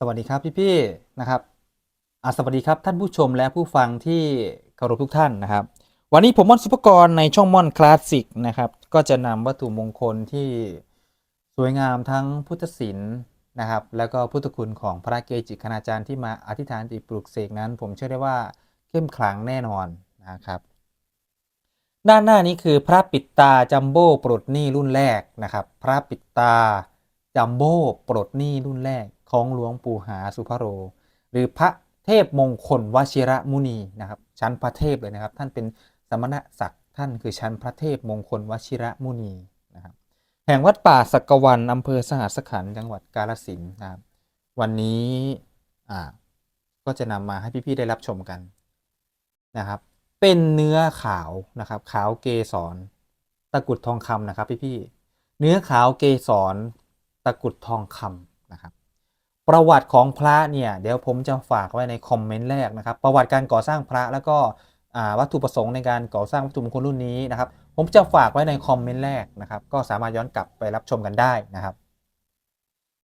สวัสดีครับพี่ๆนะครับอาสวัสดีครับท่านผู้ชมและผู้ฟังที่เคารพทุกท่านนะครับ วันนี้ผมม่อนสุภกรในช่องม่อนคลาสสิกนะครับ ก็จะนำวัตถุมงคลที่สวยงามทั้งพุทธศิลป์นะครับ แล้วก็พุทธคุณของพระเกจิคณาจารย์ที่มาอธิษฐานจิตปลุกเสกนั้น ผมเชื่อได้ว่าเข้มขลังแน่นอนนะครับ ด้านหน้านี้คือพระปิดตาจัมโบ้ปลดหนี้รุ่นแรกนะครับ พระปิดตาจัมโบ้ปลดหนี้รุ่นแรก ของหลวงปู่หาสุภโร หรือพระเทพมงคลวชิระมุนีนะครับ ชั้นพระเทพเลยนะครับ ท่านเป็นสมณศักดิ์ท่านคือชั้นพระเทพมงคลวชิระมุนีนะครับ แห่งวัดป่าสักกวันอำเภอสหัสขันธ์จังหวัดกาฬสินนะครับ วันนี้อ่าก็จะนำมาให้พี่ๆได้รับชมกันนะครับ เป็นเนื้อขาวนะครับ ขาวเกสรตะกรุดทองคำนะครับพี่ๆเนื้อขาวเกสรตะกรุดทองคำนะครับ ประวัติของพระเนี่ยเดี๋ยวผมจะฝากไว้ในคอมเมนต์แรกนะครับ ประวัติการก่อสร้างพระแล้วก็วัตถุประสงค์ในการก่อสร้างวัตถุมงคลรุ่นนี้นะครับ ผมจะฝากไว้ในคอมเมนต์แรกนะครับ ก็สามารถย้อนกลับไปรับชมกันได้นะครับ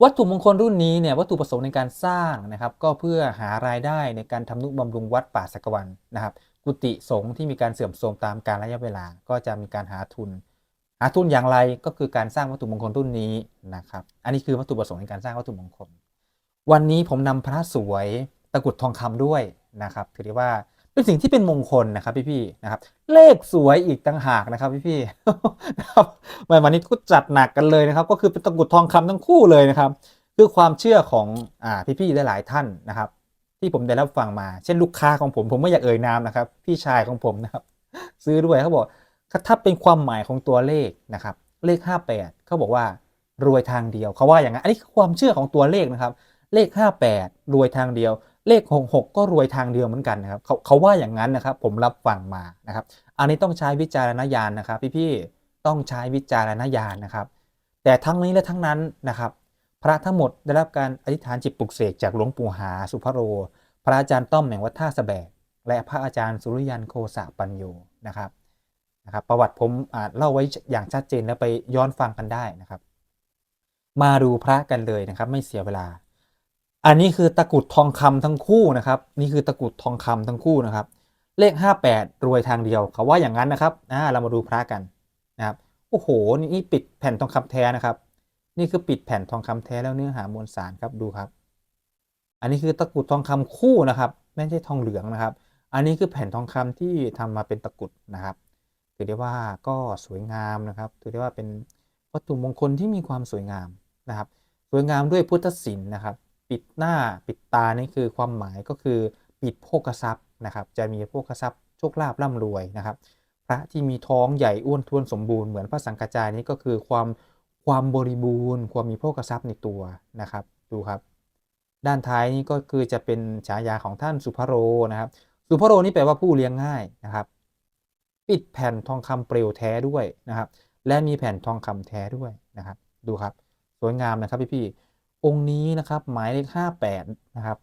วัตถุมงคลรุ่นนี้เนี่ยวัตถุประสงค์ในการสร้างนะครับ ก็เพื่อหารายได้ในการทำนุบำรุงวัดป่าสักวันนะครับ กุฏิสงฆ์ที่มีการเสื่อมโทรมตามกาลระยะเวลา ก็จะมีการหาทุน หาทุนอย่างไรก็คือการสร้างวัตถุมงคลรุ่นนี้นะครับ อันนี้คือวัตถุประสงค์ในการสร้างวัตถุมงคล วันนี้ผมนำพระสวยตะกุดทองคำด้วยนะครับ ถือได้ว่าเป็นสิ่งที่เป็นมงคลนะครับพี่ๆนะครับ เลขสวยอีกต่างหากนะครับพี่ๆนะครับวันนี้ก็จัดหนักกันเลยนะครับ ก็คือเป็นตะกุดทองคำทั้งคู่เลยนะครับ คือความเชื่อของอ่าพี่ๆหลายท่านนะครับ ที่ผมได้รับฟังมา เช่นลูกค้าของผมผมไม่อยากเอ่ยนามนะครับ พี่ชายของผมนะครับ ซื้อด้วยเขาบอกถ้าเป็นความหมายของตัวเลขนะครับ เลข 58เขาบอกว่ารวยทางเดียวเขาว่าอย่างนั้นอันนี้คือความเชื่อของตัวเลขนะครับ เลข 58 รวยทางเดียว เลข 66 ก็รวยทางเดียวเหมือนกันนะครับเขาเขาว่าอย่างนั้นนะครับ ผมรับฟังมานะครับ อันนี้ต้องใช้วิจารณญาณนะครับ พี่ๆต้องใช้วิจารณญาณนะครับ แต่ทั้งนี้และทั้งนั้นนะครับ พระทั้งหมดได้รับการอธิษฐานจิตปลุกเสกจากหลวงปู่หาสุภโร พระอาจารย์ต้อมแห่งวัดท่าสะแบกและพระอาจารย์สุริยันโคสะปัญโยนะครับนะครับ ประวัติผมอ่าเล่าไว้อย่างชัดเจนแล้วไปย้อนฟังกันได้นะครับ มาดูพระกันเลยนะครับ ไม่เสียเวลา อันนี้คือตะกรุดทองคำทั้งคู่นะครับ นี่คือตะกรุดทองคำทั้งคู่นะครับ เลข 58 รวยทางเดียวเขาว่าอย่างนั้นนะครับอ่าเรามาดูพระกันนะครับโอ้โหนี่ปิดแผ่นทองคำแท้นะครับ นี่คือปิดแผ่นทองคำแท้แล้วเนื้อหามวลสารครับดูครับ อันนี้คือตะกรุดทองคำคู่นะครับไม่ใช่ทองเหลืองนะครับ อันนี้คือแผ่นทองคำที่ทำมาเป็นตะกรุดนะครับถือได้ว่าก็สวยงามนะครับถือได้ว่าเป็นวัตถุมงคลที่มีความสวยงามนะครับ สวยงามด้วยพุทธศิลป์นะครับ ปิดหน้าปิดตานี่คือความหมายก็คือปิดโภคทรัพย์นะครับ จะมีโภคทรัพย์โชคลาภร่ำรวยนะครับ พระที่มีท้องใหญ่อ้วนท้วนสมบูรณ์เหมือนพระสังฆจายนี่ก็คือความความบริบูรณ์ ความมีโภคทรัพย์ในตัวนะครับ ดูครับ ด้านท้ายนี่ก็คือจะเป็นฉายาของท่านสุภโรนะครับ สุภโรนี่แปลว่าผู้เลี้ยงง่ายนะครับ ปิดแผ่นทองคำเปลวแท้ด้วยนะครับ และมีแผ่นทองคำแท้ด้วยนะครับ ดูครับ สวยงามนะครับพี่ๆ องค์นี้นะครับ หมายเลขห้าแปดนะครับ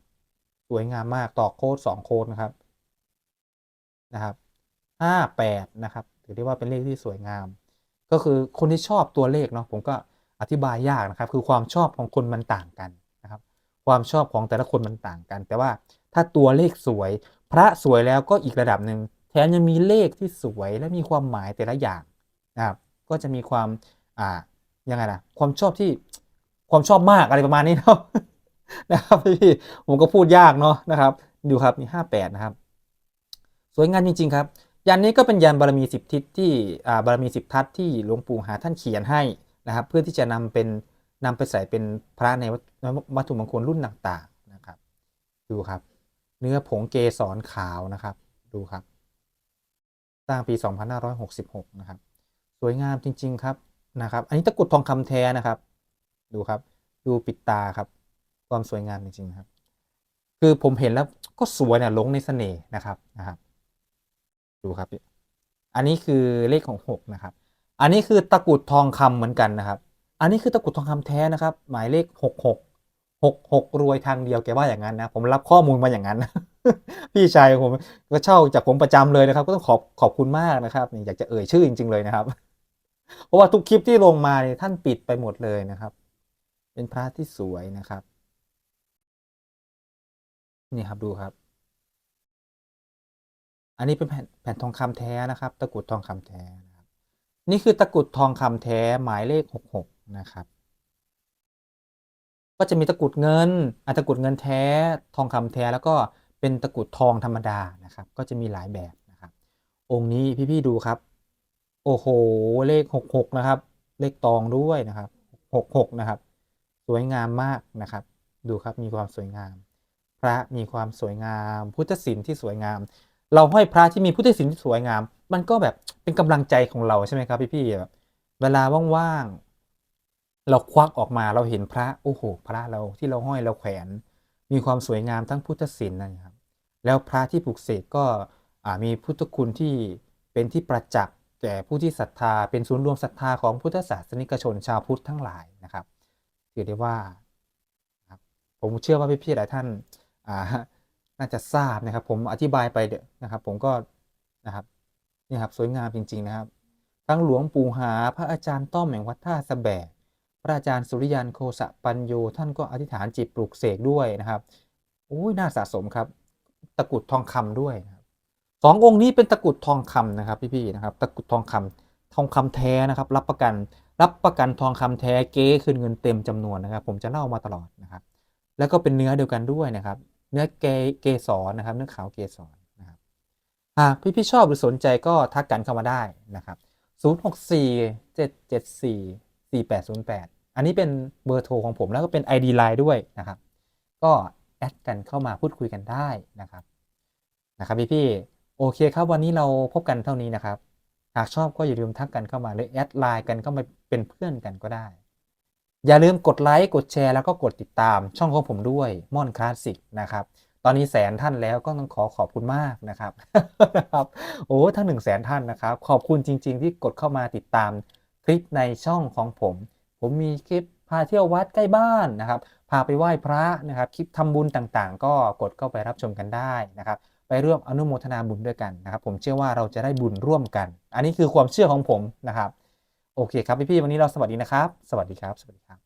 สวยงามมากต่อโค้ดสองโค้ดนะครับนะครับห้าแปดนะครับถือได้ว่าเป็นเลขที่สวยงาม ก็คือคนที่ชอบตัวเลขเนาะผมก็อธิบายยากนะครับ คือความชอบของคนมันต่างกันนะครับ ความชอบของแต่ละคนมันต่างกัน แต่ว่าถ้าตัวเลขสวย พระสวยแล้วก็อีกระดับหนึ่งแถมยังมีเลขที่สวยและมีความหมายแต่ละอย่างนะครับ ก็จะมีความอ่ายังไงล่ะความชอบที่ ความชอบมากอะไรประมาณนี้เนาะนะครับพี่ผมก็พูดยากเนาะนะครับ ดูครับมีห้าแปดนะครับ สวยงามจริง ๆ ครับยันนี้ก็เป็นยันบารมีสิบทิศที่บารมีสิบทัศที่หลวงปู่หาท่านเขียนให้นะครับ เพื่อที่จะนำเป็นนำไปใส่เป็นพระในวัตวัตถุมงคลรุ่นต่างๆนะครับ ดูครับ เนื้อผงเกสรขาวนะครับ ดูครับ สร้างปี 2566 นะครับ สวยงามจริง ๆ ครับนะครับ อันนี้ตะกรุดทองคำแท้นะครับ ดูครับ ดูปิดตาครับ ความสวยงามจริงๆครับ คือผมเห็นแล้วก็สวยเนี่ยหลงในเสน่ห์นะครับนะครับ ดูครับ อันนี้คือเลขของหกนะครับ อันนี้คือตะกรุดทองคำเหมือนกันนะครับ อันนี้คือตะกรุดทองคำแท้นะครับ หมายเลขหกหกหกหกรวยทางเดียวแกว่าอย่างนั้นนะ ผมรับข้อมูลมาอย่างนั้นพี่ชายผมก็เช่าจากผมประจำเลยนะครับ ก็ต้องขอบขอบคุณมากนะครับอยากจะเอ่ยชื่อจริง ๆ เลยนะครับ เพราะว่าทุกคลิปที่ลงมาเนี่ยท่านปิดไปหมดเลยนะครับ เป็นพระที่สวยนะครับ นี่ครับดูครับ อันนี้เป็นแผ่นแผ่นทองคำแท้นะครับ ตะกรุดทองคำแท้นะครับ นี่คือตะกรุดทองคำแท้หมายเลขหกหกนะครับ ก็จะมีตะกรุดเงินอะตะกรุดเงินแท้ทองคำแท้แล้วก็เป็นตะกรุดทองธรรมดานะครับ ก็จะมีหลายแบบนะครับ องค์นี้พี่ๆดูครับ โอ้โหเลขหกหกนะครับ เลขตองด้วยนะครับหกหกนะครับ สวยงามมากนะครับ ดูครับมีความสวยงาม พระมีความสวยงาม พุทธศิลป์ที่สวยงาม เราห้อยพระที่มีพุทธศิลป์ที่สวยงาม มันก็แบบเป็นกำลังใจของเราใช่ไหมครับพี่ๆแบบเวลาว่างๆเราควักออกมาเราเห็นพระโอ้โหพระเราที่เราห้อยเราแขวน มีความสวยงามทั้งพุทธศิลป์นะครับ แล้วพระที่ปลูกเสกก็มีพุทธคุณที่เป็นที่ประจักษ์แก่ผู้ที่ศรัทธาเป็นศูนย์รวมศรัทธาของพุทธศาสนิกชนชาวพุทธทั้งหลายนะครับ ถือได้ว่า ผมเชื่อว่าพี่ๆหลายท่านน่าจะทราบนะครับ ผมอธิบายไปนะครับ ผมก็นะครับนี่ครับสวยงามจริง ๆ นะครับ ทั้งหลวงปู่หาพระอาจารย์ต้อมแห่งวัดท่าสะแบกพระอาจารย์สุริยันโคสะปัญโยท่านก็อธิษฐานจิตปลูกเสกด้วยนะครับโอ้ยน่าสะสมครับ ตะกรุดทองคำด้วยครับสององค์นี้เป็นตะกรุดทองคำนะครับพี่ๆนะครับ ตะกรุดทองคำทองคำแท้นะครับ รับประกัน รับประกันทองคำแท้เก๊คืนเงินเต็มจำนวนนะครับ ผมจะเล่ามาตลอดนะครับ แล้วก็เป็นเนื้อเดียวกันด้วยนะครับ เนื้อเกเกสรนะครับ เนื้อขาวเกสรนะครับหากพี่ๆชอบหรือสนใจก็ทักกันเข้ามาได้นะครับ 0647744808 อันนี้เป็นเบอร์โทรของผมแล้วก็เป็น ID Line ด้วยนะครับ ก็แอดกันเข้ามาพูดคุยกันได้นะครับนะครับพี่พี่ๆโอเคครับวันนี้เราพบกันเท่านี้นะครับ หากชอบก็อย่าลืมทักกันเข้ามาหรือแอดไลน์กันเข้ามาเป็นเพื่อนกันก็ได้ อย่าลืมกดไลค์กดแชร์แล้วก็กดติดตามช่องของผมด้วยม่อนคลาสสิกนะครับตอนนี้แสนท่านแล้วก็ต้องขอขอบคุณมากนะครับนะครับโอ้ทั้งหนึ่งแสนท่านนะครับ ขอบคุณจริง ๆ ที่กดเข้ามาติดตามคลิปในช่องของผม ผมมีคลิปพาเที่ยววัดใกล้บ้านนะครับ พาไปไหว้พระนะครับ คลิปทำบุญต่างๆ ก็กดเข้าไปรับชมกันได้นะครับ ร่วมอนุโมทนาบุญด้วยกันนะครับ ผมเชื่อว่าเราจะได้บุญร่วมกัน อันนี้คือความเชื่อของผมนะครับ โอเคครับพี่ๆวันนี้เราสวัสดีนะครับ สวัสดีครับ สวัสดีครับ